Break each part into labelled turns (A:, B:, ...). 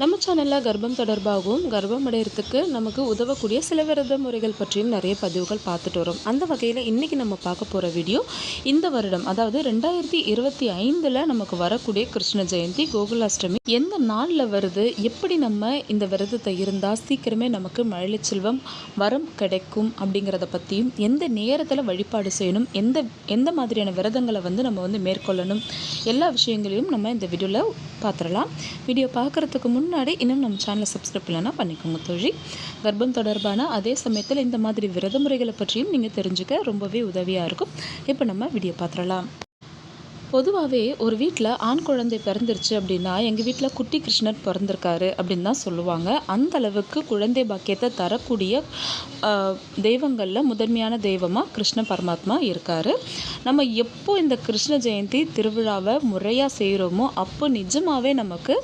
A: நம்ம சேனலில் கர்ப்பம் தொடர்பாகவும் கர்ப்பம் அடையிறதுக்கு நமக்கு உதவக்கூடிய சில விரத முறைகள் பற்றியும் நிறைய பதிவுகள் பார்த்துட்டு வரோம். அந்த வகையில் இன்றைக்கி நம்ம பார்க்க போகிற வீடியோ இந்த வருடம் அதாவது ரெண்டாயிரத்தி இருபத்தி ஐந்தில் நமக்கு வரக்கூடிய கிருஷ்ண ஜெயந்தி கோகுலாஷ்டமி எந்த நாளில் வருது எப்படி நம்ம இந்த விரதத்தை இருந்தால் சீக்கிரமே நமக்கு மழலை செல்வம் வரம் கிடைக்கும் அப்படிங்கிறத பற்றியும் எந்த நேரத்தில் வழிபாடு செய்யணும் எந்த எந்த மாதிரியான விரதங்களை வந்து நம்ம வந்து மேற்கொள்ளணும் எல்லா விஷயங்களையும் நம்ம இந்த வீடியோவில் பார்த்துடலாம். வீடியோ பார்க்குறதுக்கு முன்னாடி இன்னும் நம்ம சேனலை சப்ஸ்கிரைப் இல்லைனா பண்ணிக்கோங்க தோழி. கர்ப்பம் தொடர்பான அதே சமயத்தில் இந்த மாதிரி விரத முறைகளை பற்றியும் நீங்கள் தெரிஞ்சுக்க ரொம்பவே உதவியாக இருக்கும். இப்போ நம்ம வீடியோ பார்த்துடலாம். பொதுவாகவே ஒரு வீட்டில் ஆண் குழந்தை பிறந்துருச்சு அப்படின்னா எங்கள் வீட்டில் குட்டி கிருஷ்ணர் பிறந்திருக்காரு அப்படின்னு தான் சொல்லுவாங்க. அந்த அளவுக்கு குழந்தை பாக்கியத்தை தரக்கூடிய தெய்வங்களில் முதன்மையான தெய்வமாக கிருஷ்ண பரமாத்மா இருக்கார். நம்ம எப்போ இந்த கிருஷ்ண ஜெயந்தி திருவிழாவை முறையாக செய்கிறோமோ அப்போ நிஜமாகவே நமக்கு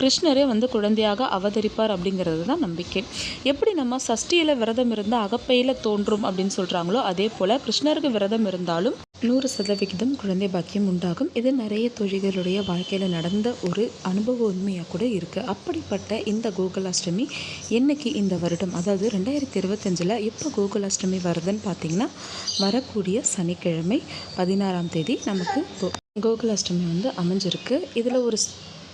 A: கிருஷ்ணரே வந்து குழந்தையாக அவதரிப்பார் அப்படிங்கிறது தான் நம்பிக்கை. எப்படி நம்ம சஷ்டியில் விரதம் இருந்தால் அகப்பையில் தோன்றும் அப்படின்னு சொல்கிறாங்களோ அதே போல் கிருஷ்ணருக்கு விரதம் இருந்தாலும் நூறு சதவிகிதம் குழந்தை பாக்கியம் உண்டாகும். இது நிறைய தொழில்களுடைய வாழ்க்கையில் நடந்த ஒரு அனுபவ உண்மையாக கூட இருக்குது அப்படிப்பட்ட இந்த கோகுலாஷ்டமி என்னைக்கு இந்த வருடம்? அதாவது ரெண்டாயிரத்தி இருபத்தஞ்சில் எப்போ கோகுலாஷ்டமி வருதுன்னு பார்த்தீங்கன்னா வரக்கூடிய சனிக்கிழமை பதினாறாம் தேதி நமக்கு கோ- கோகுலாஷ்டமி வந்து அமைஞ்சிருக்கு. இதில் ஒரு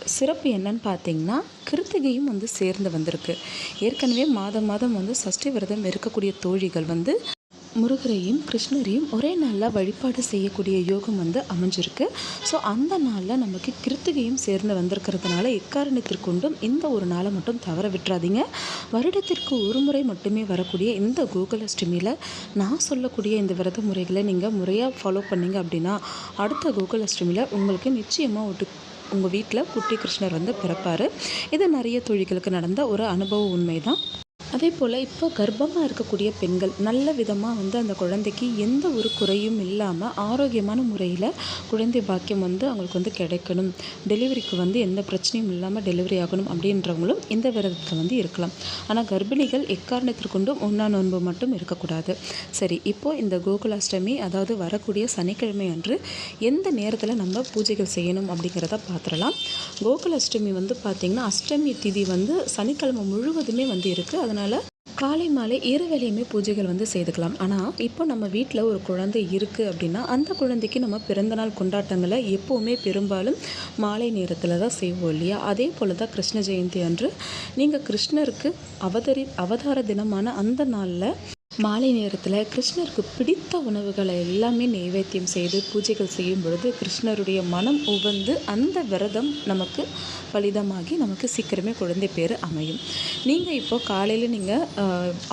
A: சிறப்பு என்னன்னு பார்த்தீங்கன்னா கிருத்திகையும் வந்து சேர்ந்து வந்திருக்கு. ஏற்கனவே மாதம் மாதம் வந்து சஷ்டி விரதம் இருக்கக்கூடிய தோழிகள் வந்து முருகரையும் கிருஷ்ணரையும் ஒரே நாளில் வழிபாடு செய்யக்கூடிய யோகம் வந்து அமைஞ்சிருக்கு. ஸோ அந்த நாளில் நமக்கு கிருத்திகையும் சேர்ந்து வந்திருக்கிறதுனால எக்காரணத்திற்கொண்டும் இந்த ஒரு நாளை மட்டும் தவற விட்டுறாதீங்க. வருடத்திற்கு ஒரு முறை மட்டுமே வரக்கூடிய இந்த கோகுலாஷ்டமியில் நான் சொல்லக்கூடிய இந்த விரத முறைகளை நீங்கள் முறையாக ஃபாலோ பண்ணீங்க அப்படின்னா அடுத்த கோகுலாஷ்டமியில் உங்களுக்கு நிச்சயமாக ஒரு உங்கள் வீட்டில் குட்டி கிருஷ்ணர் வந்து பிறப்பார். இது நிறைய தொழில்களுக்கு நடந்த ஒரு அனுபவ உண்மை தான் அதே போல் இப்போ கர்ப்பமாக இருக்கக்கூடிய பெண்கள் நல்ல விதமாக வந்து அந்த குழந்தைக்கு எந்த ஒரு குறையும் இல்லாமல் ஆரோக்கியமான முறையில் குழந்தை பாக்கியம் வந்து அவங்களுக்கு வந்து கிடைக்கணும். டெலிவரிக்கு வந்து எந்த பிரச்சனையும் இல்லாமல் டெலிவரி ஆகணும் அப்படின்றவங்களும் இந்த விரதத்தில் வந்து இருக்கலாம். ஆனால் கர்ப்பிணிகள் எக்காரணத்திற்கொண்டும் ஒன்றா நோன்பு மட்டும் இருக்கக்கூடாது. சரி இப்போது இந்த கோகுலாஷ்டமி அதாவது வரக்கூடிய சனிக்கிழமை அன்று எந்த நேரத்தில் நம்ம பூஜைகள் செய்யணும் அப்படிங்கிறத பார்த்துடலாம் கோகுலாஷ்டமி வந்து பார்த்திங்கன்னா அஷ்டமி திதி வந்து சனிக்கிழமை முழுவதுமே வந்து இருக்குது அதனால் காலை மாலை இரு வேலையுமே பூஜைகள் வந்து செய்துக்கலாம். ஆனால் இப்போ நம்ம வீட்டில் ஒரு குழந்தை இருக்குது அப்படின்னா அந்த குழந்தைக்கு நம்ம பிறந்தநாள் கொண்டாட்டங்களை எப்போவுமே பெரும்பாலும் மாலை நேரத்தில் தான் செய்வோம் இல்லையா? அதே போல் தான் கிருஷ்ண ஜெயந்தி அன்று நீங்கள் கிருஷ்ணருக்கு அவதரி அவதார தினமான அந்த நாளில் மாலை நேரத்தில் கிருஷ்ணருக்கு பிடித்த உணவுகளை எல்லாமே நைவேத்தியம் செய்து பூஜைகள் செய்யும் பொழுது கிருஷ்ணருடைய மனம் உவந்து அந்த விரதம் நமக்கு பலிதமாகி நமக்கு சீக்கிரமே குழந்தை பேர் அமையும். நீங்கள் இப்போது காலையில் நீங்கள்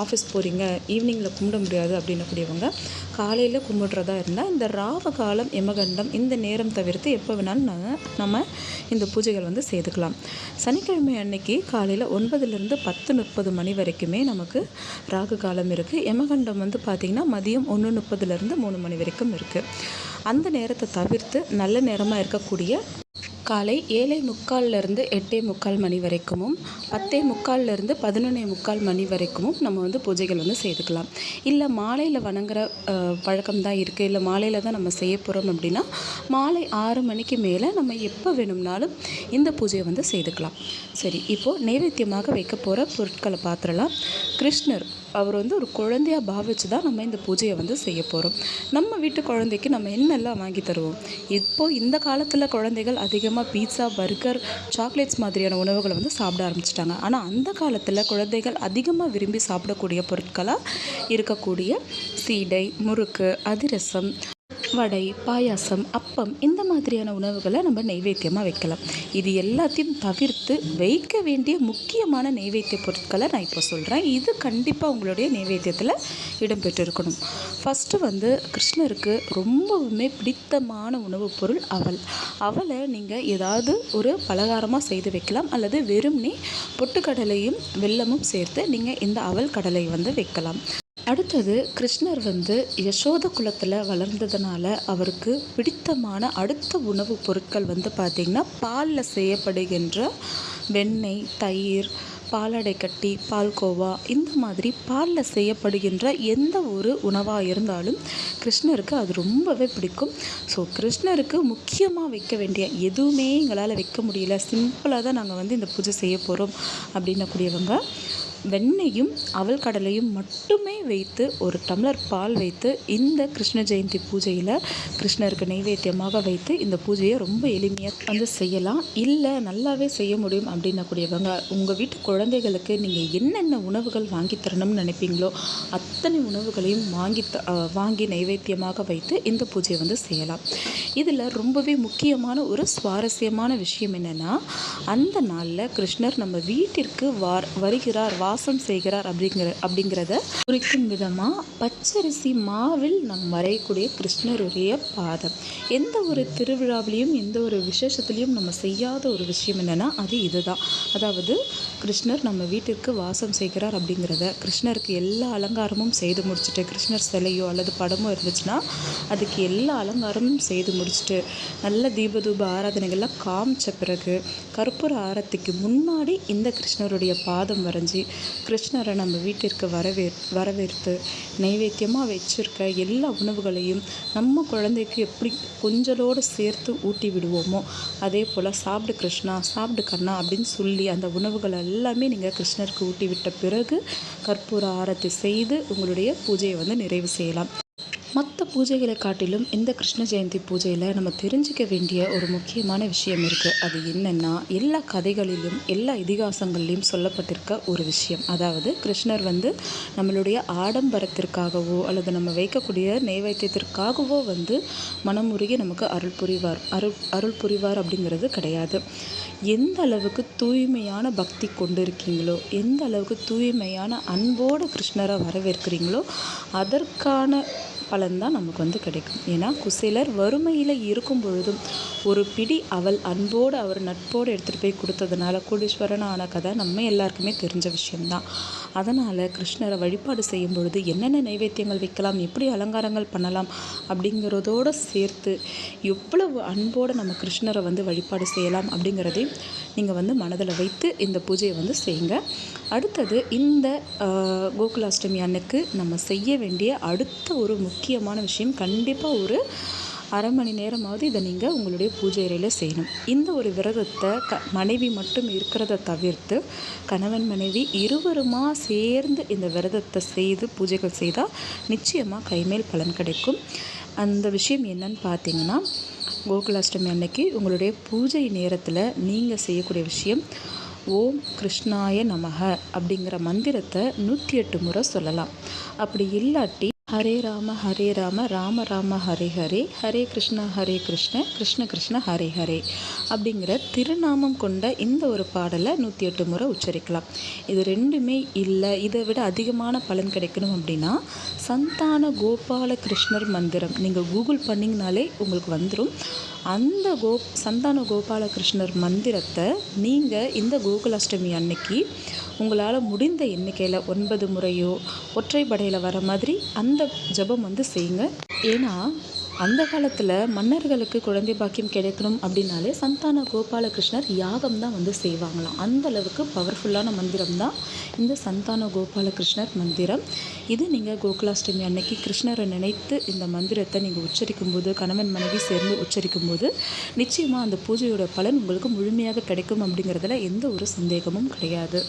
A: ஆஃபீஸ் போகிறீங்க ஈவினிங்கில் கும்பிட முடியாது அப்படின்னக்கூடியவங்க காலையில் கும்பிடுறதா இருந்தால் இந்த ராவ காலம் யமகண்டம் இந்த நேரம் தவிர்த்து எப்போ வேணாலும் நாங்கள் நம்ம இந்த பூஜைகள் வந்து செய்துக்கலாம். சனிக்கிழமை அன்னைக்கு காலையில் ஒன்பதுலேருந்து பத்து முப்பது மணி வரைக்குமே நமக்கு ராகு காலம் இருக்குது யமகண்டம் வந்து பார்த்திங்கன்னா மதியம் ஒன்று முப்பதுலேருந்து மூணு மணி வரைக்கும் இருக்குது அந்த நேரத்தை தவிர்த்து நல்ல நேரமாக இருக்கக்கூடிய காலை ஏழை முக்கால்லேருந்து எட்டே முக்கால் மணி வரைக்குமும் பத்தே முக்கால்லேருந்து பதினொன்னே முக்கால் மணி வரைக்கும் நம்ம வந்து பூஜைகள் வந்து செய்துக்கலாம். இல்லை மாலையில் வணங்குற பழக்கம் தான் இருக்குது இல்லை மாலையில் தான் நம்ம செய்ய போகிறோம் அப்படின்னா மாலை ஆறு மணிக்கு மேலே நம்ம எப்போ வேணும்னாலும் இந்த பூஜையை வந்து செய்துக்கலாம். சரி இப்போது நைவேத்தியமாக வைக்க போகிற பொருட்களை பார்த்துடலாம். கிருஷ்ணர் அவர் வந்து ஒரு குழந்தையாக பாவிச்சு தான் நம்ம இந்த பூஜையை வந்து செய்ய போகிறோம் நம்ம வீட்டு குழந்தைக்கு நம்ம என்னெல்லாம் வாங்கி தருவோம்? இப்போ இந்த காலத்தில் குழந்தைகள் அதிகமாக பீட்சா பர்கர் சாக்லேட்ஸ் மாதிரியான உணவுகளை வந்து சாப்பிட ஆரம்பிச்சிட்டாங்க. ஆனால் அந்த காலத்தில் குழந்தைகள் அதிகமாக விரும்பி சாப்பிடக்கூடிய பொருட்களாக இருக்கக்கூடிய சீடை முறுக்கு அதிரசம் வடை பாயாசம் அப்பம் இந்த மாதிரியான உணவுகளை நம்ம நைவேத்தியமாக வைக்கலாம். இது எல்லாத்தையும் தவிர்த்து வைக்க வேண்டிய முக்கியமான நைவேத்திய பொருட்களை நான் இப்போ சொல்கிறேன் இது கண்டிப்பாக உங்களுடைய நைவேத்தியத்தில் இடம்பெற்றிருக்கணும். ஃபஸ்ட்டு வந்து கிருஷ்ணருக்கு ரொம்பவுமே பிடித்தமான உணவுப் பொருள் அவல். அவலை நீங்கள் ஏதாவது ஒரு பலகாரமாக செய்து வைக்கலாம். அல்லது வெறும்னே பொட்டுக்கடலையும் வெல்லமும் சேர்த்து நீங்கள் இந்த அவல் கடலை வந்து வைக்கலாம். அடுத்தது கிருஷ்ணர் வந்து யசோத குலத்தில் வளர்ந்ததுனால அவருக்கு பிடித்தமான அடுத்த உணவுப் பொருட்கள் வந்து பார்த்திங்கன்னா பாலில் செய்யப்படுகின்ற வெண்ணெய் தயிர் பாலாடை கட்டி பால்கோவா இந்த மாதிரி பாலில் செய்யப்படுகின்ற எந்த ஒரு உணவாக இருந்தாலும் கிருஷ்ணருக்கு அது ரொம்பவே பிடிக்கும். ஸோ கிருஷ்ணருக்கு முக்கியமாக வைக்க வேண்டிய எதுவுமே எங்களால் வைக்க முடியல. சிம்பிளாக தான் நாங்கள் வந்து இந்த பூஜை செய்ய போகிறோம் அப்படின்னக்கூடியவங்க வெண்ணையும் அவல் கடலையும் மட்டுமே வைத்து ஒரு டம்ளர் பால் வைத்து இந்த கிருஷ்ண ஜெயந்தி பூஜையில் கிருஷ்ணருக்கு நைவேத்தியமாக வைத்து இந்த பூஜையை ரொம்ப எளிமையாக வந்து செய்யலாம். இல்லை நல்லாவே செய்ய முடியும் அப்படின்னக்கூடியவங்க உங்கள் வீட்டு குழந்தைகளுக்கு நீங்கள் என்னென்ன உணவுகள் வாங்கி தரணும்னு நினைப்பீங்களோ அத்தனை உணவுகளையும் வாங்கி த வாங்கி நைவேத்தியமாக வைத்து இந்த பூஜையை வந்து செய்யலாம். இதில் ரொம்பவே முக்கியமான ஒரு சுவாரஸ்யமான விஷயம் என்னென்னா அந்த நாளில் கிருஷ்ணர் நம்ம வீட்டிற்கு வார் வருகிறார் வா வாசம் செய்கிறார் அப்படிங்கிற அப்படிங்கிறத குறிக்கும் விதமாக பச்சரிசி மாவில் நம் வரையக்கூடிய கிருஷ்ணருடைய பாதம். எந்த ஒரு திருவிழாவிலையும் எந்த ஒரு விசேஷத்துலேயும் நம்ம செய்யாத ஒரு விஷயம் என்னென்னா அது இதுதான். அதாவது கிருஷ்ணர் நம்ம வீட்டிற்கு வாசம் செய்கிறார் அப்படிங்கிறத. கிருஷ்ணருக்கு எல்லா அலங்காரமும் செய்து முடிச்சுட்டு கிருஷ்ணர் சிலையோ அல்லது படமோ இருந்துச்சுன்னா அதுக்கு எல்லா அலங்காரமும் செய்து முடிச்சுட்டு நல்ல தீபதூப ஆராதனைகள்லாம் காமிச்ச பிறகு கற்பூர ஆரத்திக்கு முன்னாடி இந்த கிருஷ்ணருடைய பாதம் வரைஞ்சி கிருஷ்ணரை நம்ம வீட்டிற்கு வரவே வரவேற்று நைவேத்தியமாக வச்சுருக்க எல்லா உணவுகளையும் நம்ம குழந்தைக்கு எப்படி கொஞ்சலோடு சேர்த்து ஊட்டி விடுவோமோ அதே போல் சாப்பிடு கிருஷ்ணா சாப்பிடு கண்ணா அப்படின்னு சொல்லி அந்த உணவுகள் எல்லாமே நீங்கள் கிருஷ்ணருக்கு ஊட்டி விட்ட பிறகு கற்பூர ஆரத்தி செய்து உங்களுடைய பூஜையை வந்து நிறைவு செய்யலாம். மற்ற பூஜைகளை காட்டிலும் இந்த கிருஷ்ண ஜெயந்தி பூஜையில் நம்ம தெரிஞ்சிக்க வேண்டிய ஒரு முக்கியமான விஷயம் இருக்குது அது என்னென்னா எல்லா கதைகளிலும் எல்லா இதிகாசங்கள்லையும் சொல்லப்பட்டிருக்க ஒரு விஷயம். அதாவது கிருஷ்ணர் வந்து நம்மளுடைய ஆடம்பரத்திற்காகவோ அல்லது நம்ம வைக்கக்கூடிய நைவேத்தியத்திற்காகவோ வந்து மனமுருகி நமக்கு அருள் புரிவார். அருள் அருள் புரிவார் அப்படிங்கிறது கிடையாது. எந்த அளவுக்கு தூய்மையான பக்தி கொண்டு இருக்கீங்களோ எந்த அளவுக்கு தூய்மையான அன்போடு கிருஷ்ணரை வரவேற்கிறீங்களோ அதற்கான பலன் தான் நமக்கு வந்து கிடைக்கும். ஏன்னா குசேலர் வறுமையில் இருக்கும் பொழுதும் ஒரு பிடி அவள் அன்போடு அவர் நட்போடு எடுத்துகிட்டு போய் கொடுத்ததுனால கோடீஸ்வரன் ஆன கதை நம்ம எல்லாருக்குமே தெரிஞ்ச விஷயம்தான். அதனால் கிருஷ்ணரை வழிபாடு செய்யும் பொழுது என்னென்ன நைவேத்தியங்கள் வைக்கலாம் எப்படி அலங்காரங்கள் பண்ணலாம் அப்படிங்கிறதோடு சேர்த்து எவ்வளவு அன்போடு நம்ம கிருஷ்ணரை வந்து வழிபாடு செய்யலாம் அப்படிங்கிறதையும் நீங்கள் வந்து மனதில் வைத்து இந்த பூஜையை வந்து செய்யுங்க. அடுத்தது இந்த கோகுலாஷ்டமி அன்னைக்கு நம்ம செய்ய வேண்டிய அடுத்த ஒரு முக்கியமான விஷயம். கண்டிப்பாக ஒரு அரை மணி நேரமாவது இதை நீங்கள் உங்களுடைய பூஜை அறையில் செய்யணும். இந்த ஒரு விரதத்தை க மனைவி மட்டும் இருக்கிறத தவிர்த்து கணவன் மனைவி இருவருமா சேர்ந்து இந்த விரதத்தை செய்து பூஜைகள் செய்தால் நிச்சயமாக கைமேல் பலன் கிடைக்கும். அந்த விஷயம் என்னன்னு பார்த்தீங்கன்னா கோகுலாஷ்டமி அன்னைக்கு உங்களுடைய பூஜை நேரத்தில் நீங்கள் செய்யக்கூடிய விஷயம் ஓம் கிருஷ்ணாய நமக அப்படிங்கிற மந்திரத்தை நூற்றி எட்டு முறை சொல்லலாம். அப்படி இல்லாட்டி ஹரே ராம ஹரே ராம ராம ராம ஹரே ஹரே ஹரே கிருஷ்ணா ஹரே கிருஷ்ண கிருஷ்ண கிருஷ்ண ஹரே ஹரே அப்படிங்கிற திருநாமம் கொண்ட இந்த ஒரு பாடலை நூற்றி எட்டு முறை உச்சரிக்கலாம். இது ரெண்டுமே இல்லை. இதை விட அதிகமான பலன் கிடைக்கணும் அப்படின்னா சந்தான கோபால கிருஷ்ணர் மந்திரம். நீங்கள் கூகுள் பண்ணிங்கனாலே உங்களுக்கு வந்துடும் அந்த கோ சந்தான கோபாலகிருஷ்ணர் மந்திரத்தை நீங்கள் இந்த கோகுலாஷ்டமி அன்னைக்கு உங்களால் முடிந்த எண்ணிக்கையில் ஒன்பது முறையோ ஒற்றைப்படையில் வர மாதிரி அந்த ஜபம் வந்து செய்யுங்க. ஏன்னா அந்த காலத்தில் மன்னர்களுக்கு குழந்தை பாக்கியம் கிடைக்கணும் அப்படின்னாலே சந்தான கோபாலகிருஷ்ணர் யாகம் தான் வந்து செய்வாங்களாம். அந்த அளவுக்கு பவர்ஃபுல்லான மந்திரம் தான் இந்த சந்தான கோபாலகிருஷ்ணர் மந்திரம். இது நீங்கள் கோகுலாஷ்டமி அன்னைக்கு கிருஷ்ணரை நினைத்து இந்த மந்திரத்தை நீங்கள் உச்சரிக்கும் போது கணவன் மனைவி சேர்ந்து உச்சரிக்கும் போது நிச்சயமாக அந்த பூஜையோட பலன் உங்களுக்கு முழுமையாக கிடைக்கும் அப்படிங்கிறதுல எந்த ஒரு சந்தேகமும் கிடையாது.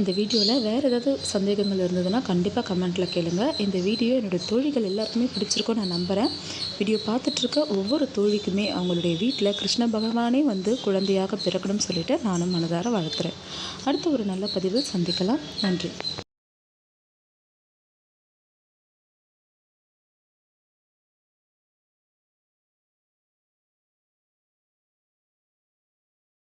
A: இந்த வீடியோவில் வேறு ஏதாவது சந்தேகங்கள் இருந்ததுன்னா கண்டிப்பாக கமெண்ட்டில் கேளுங்கள் இந்த வீடியோ என்னுடைய தோழிகள் எல்லாருக்குமே பிடிச்சிருக்கோம் நான் நம்புகிறேன் வீடியோ பார்த்துட்ருக்க ஒவ்வொரு தோழிக்குமே அவங்களுடைய வீட்டில் கிருஷ்ண பகவானே வந்து குழந்தையாக பிறக்கணும்னு சொல்லிவிட்டு நானும் மனதார வளர்த்துறேன் அடுத்த ஒரு நல்ல பதிவில் சந்திக்கலாம். நன்றி.